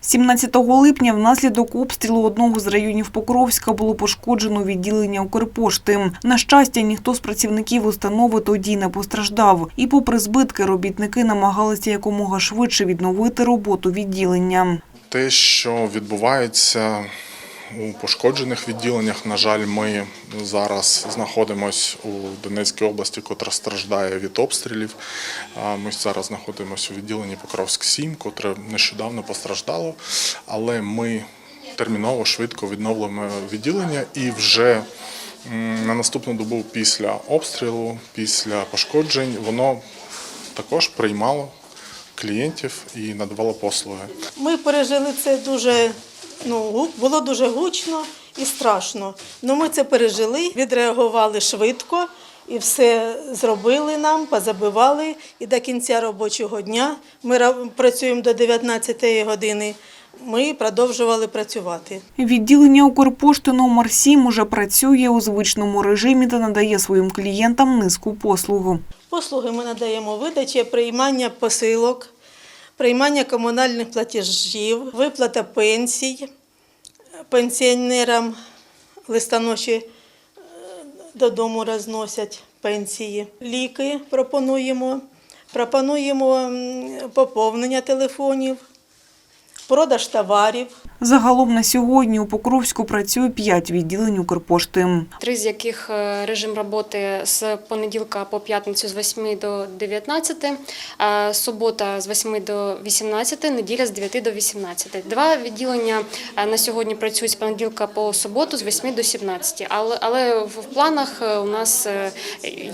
17 липня внаслідок обстрілу одного з районів Покровська було пошкоджено відділення Укрпошти. На щастя, ніхто з працівників установи тоді не постраждав. І попри збитки, робітники намагалися якомога швидше відновити роботу відділення. Те, що відбувається у пошкоджених відділеннях, на жаль, ми зараз знаходимося у Донецькій області, котра страждає від обстрілів. Ми зараз знаходимося у відділенні Покровськ 7, котре нещодавно постраждало, але ми терміново швидко відновлюємо відділення і вже на наступну добу після обстрілу, після пошкоджень, воно також приймало клієнтів і надавало послуги. Ми пережили це дуже, ну, було дуже гучно і страшно. Ну ми це пережили, відреагували швидко і все зробили нам, позабивали. І до кінця робочого дня ми працюємо до 19 години. Ми продовжували працювати. Відділення Укрпошти номер 7 уже працює у звичному режимі та надає своїм клієнтам низку послуг. Послуги ми надаємо видачі, приймання посилок, приймання комунальних платежів, виплата пенсій пенсіонерам листоноші е, додому розносять пенсії. Ліки пропонуємо, пропонуємо поповнення телефонів, продаж товарів. Загалом на сьогодні у Покровську працює 5 відділень Укрпошти. три з яких е, режим роботи з понеділка по п'ятницю з 8 до 19, е, субота з 8 до 18, неділя з 9 до 18. Два відділення е, на сьогодні працюють з понеділка по суботу з 8 до 17, але, але в планах е, у нас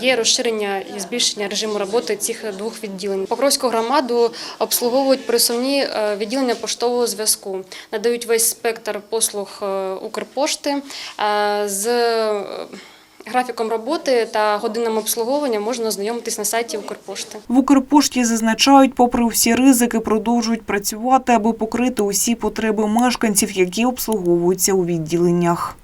є розширення і збільшення режиму роботи цих двох відділень. Покровську громаду обслуговують пересувні е, відділення поштового зв'язку, надають весь спектр послуг е, Укрпошти е, з е, графіком роботи та годинами обслуговування можна ознайомитись на сайті Укрпошти. В Укрпошті зазначають, попри всі ризики, продовжують працювати, аби покрити усі потреби мешканців, які обслуговуються у відділеннях.